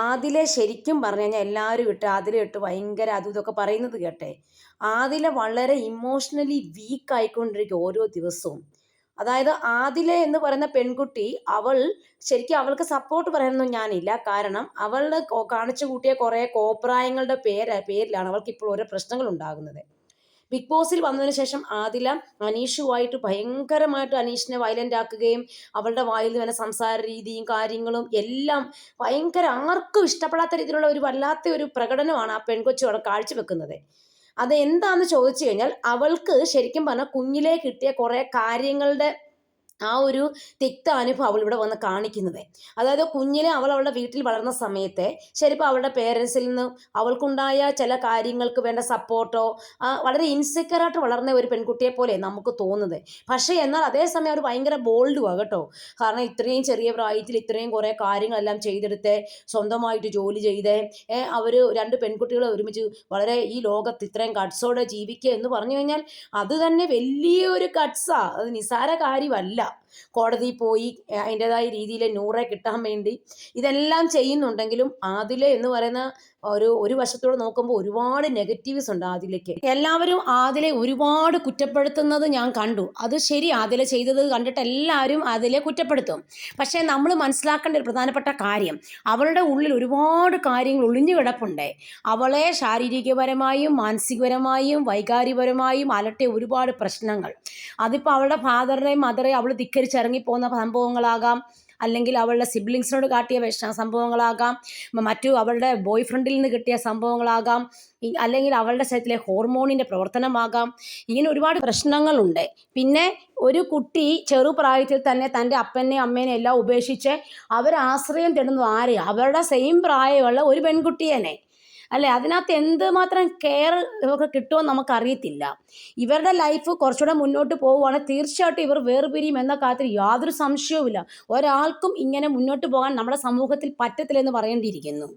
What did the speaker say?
ആദിലെ ശരിക്കും പറഞ്ഞു കഴിഞ്ഞാൽ എല്ലാവരും ഇട്ട് ആദിലെ ഇട്ട് ഭയങ്കര അതും ഇതൊക്കെ പറയുന്നത് കേട്ടെ. ആദില വളരെ ഇമോഷണലി വീക്ക് ആയിക്കൊണ്ടിരിക്കും ഓരോ ദിവസവും. അതായത് ആദില എന്ന് പറയുന്ന പെൺകുട്ടി അവൾ ശരിക്കും അവൾക്ക് സപ്പോർട്ട് പറയാനൊന്നും ഞാനില്ല. കാരണം അവളുടെ കാണിച്ചു കൂട്ടിയ കുറേ കോപ്രായങ്ങളുടെ പേര് പേരിലാണ് അവൾക്ക് ഇപ്പോൾ ഓരോ പ്രശ്നങ്ങൾ ഉണ്ടാകുന്നത്. ബിഗ് ബോസിൽ വന്നതിന് ശേഷം ആദില അനീഷുമായിട്ട് ഭയങ്കരമായിട്ട് അനീഷിനെ വയലന്റ് ആക്കുകയും അവളുടെ വായിൽ നിന്ന് സംസാര രീതിയും കാര്യങ്ങളും എല്ലാം ഭയങ്കര ആർക്കും ഇഷ്ടപ്പെടാത്ത രീതിയിലുള്ള ഒരു വല്ലാത്ത ഒരു പ്രകടനമാണ് ആ പെൺകൊച്ചു അവിടെ കാഴ്ചവെക്കുന്നത്. അത് എന്താണെന്ന് ചോദിച്ചു കഴിഞ്ഞാൽ അവൾക്ക് ശരിക്കും പറഞ്ഞാൽ കുഞ്ഞിലേ കിട്ടിയ കുറേ കാര്യങ്ങളുടെ ആ ഒരു തിക്ത അനുഭവം അവൾ ഇവിടെ വന്ന് കാണിക്കുന്നത്. അതായത് കുഞ്ഞിലെ അവൾ അവളുടെ വീട്ടിൽ വളർന്ന സമയത്തെ ശരിപ്പോൾ അവളുടെ പേരൻസിൽ നിന്ന് അവൾക്കുണ്ടായ ചില കാര്യങ്ങൾക്ക് വേണ്ട സപ്പോർട്ടോ വളരെ ഇൻസെക്യൂറായിട്ട് വളർന്ന ഒരു പെൺകുട്ടിയെ പോലെ നമുക്ക് തോന്നുന്നത്. പക്ഷേ എന്നാൽ അതേസമയം അവർ ഭയങ്കര ബോൾഡുമാണ് കേട്ടോ. കാരണം ഇത്രയും ചെറിയ പ്രായത്തിൽ ഇത്രയും കുറേ കാര്യങ്ങളെല്ലാം ചെയ്തെടുത്ത് സ്വന്തമായിട്ട് ജോലി ചെയ്ത് അവർ രണ്ട് പെൺകുട്ടികളെ ഒരുമിച്ച് വളരെ ഈ ലോകത്ത് ഇത്രയും കട്സോടെ ജീവിക്കുക എന്ന് പറഞ്ഞു കഴിഞ്ഞാൽ അത് തന്നെ വലിയൊരു ഗട്സാ അത് നിസാര കാര്യമല്ല കോടതിയിൽ പോയി അതിന്റെതായ രീതിയിൽ നൂറെ കിട്ടാൻ വേണ്ടി. ഇതെല്ലാം ചെയ്യുന്നുണ്ടെങ്കിലും ആദില എന്ന് പറയുന്ന ഒരു ഒരു വശത്തോടെ നോക്കുമ്പോൾ ഒരുപാട് നെഗറ്റീവ്സ് ഉണ്ട് ആദിലയ്ക്ക് എല്ലാവരും ആദിലെ ഒരുപാട് കുറ്റപ്പെടുത്തുന്നത് ഞാൻ കണ്ടു. അത് ശരി ആദില ചെയ്തത് കണ്ടിട്ട് എല്ലാവരും ആദിലെ കുറ്റപ്പെടുത്തും. പക്ഷേ നമ്മൾ മനസ്സിലാക്കേണ്ട ഒരു പ്രധാനപ്പെട്ട കാര്യം അവളുടെ ഉള്ളിൽ ഒരുപാട് കാര്യങ്ങൾ ഒളിഞ്ഞു കിടപ്പുണ്ട്. അവളെ ശാരീരികപരമായും മാനസികപരമായും വൈകാരികപരമായും അലട്ടിയ ഒരുപാട് പ്രശ്നങ്ങൾ. അതിപ്പോൾ അവളുടെ ഫാദറിനെയും മദറെയും അവൾ ധിക്കരിച്ചിറങ്ങിപ്പോകുന്ന സംഭവങ്ങളാകാം. അല്ലെങ്കിൽ അവളുടെ സിബ്ലിങ്സിനോട് കാട്ടിയ വിഷ സംഭവങ്ങളാകാം. മറ്റു അവളുടെ ബോയ് ഫ്രണ്ടിൽ നിന്ന് കിട്ടിയ സംഭവങ്ങളാകാം. അല്ലെങ്കിൽ അവളുടെ ശരീരത്തിലെ ഹോർമോണിന്റെ പ്രവർത്തനമാകാം. ഇങ്ങനെ ഒരുപാട് പ്രശ്നങ്ങളുണ്ട്. പിന്നെ ഒരു കുട്ടി ചെറുപ്രായത്തിൽ തന്നെ തന്റെ അപ്പനെയും അമ്മേനെയും എല്ലാം ഉപേക്ഷിച്ച് അവരാശ്രയം തേടുന്നത് ആരെയാണ് അവരുടെ സെയിം പ്രായമുള്ള ഒരു പെൺകുട്ടിയെ അല്ലേ? അതിനകത്ത് എന്തുമാത്രം കെയർ ഇവർക്ക് കിട്ടുമെന്ന് നമുക്കറിയത്തില്ല. ഇവരുടെ ലൈഫ് കുറച്ചുകൂടെ മുന്നോട്ട് പോവുകയാണെങ്കിൽ തീർച്ചയായിട്ടും ഇവർ വേർപിരിയും എന്ന കാര്യത്തിൽ യാതൊരു സംശയവുമില്ല. ഒരാൾക്കും ഇങ്ങനെ മുന്നോട്ട് പോകാൻ നമ്മുടെ സമൂഹത്തിൽ പറ്റത്തില്ലെന്ന് പറയേണ്ടിയിരിക്കുന്നു.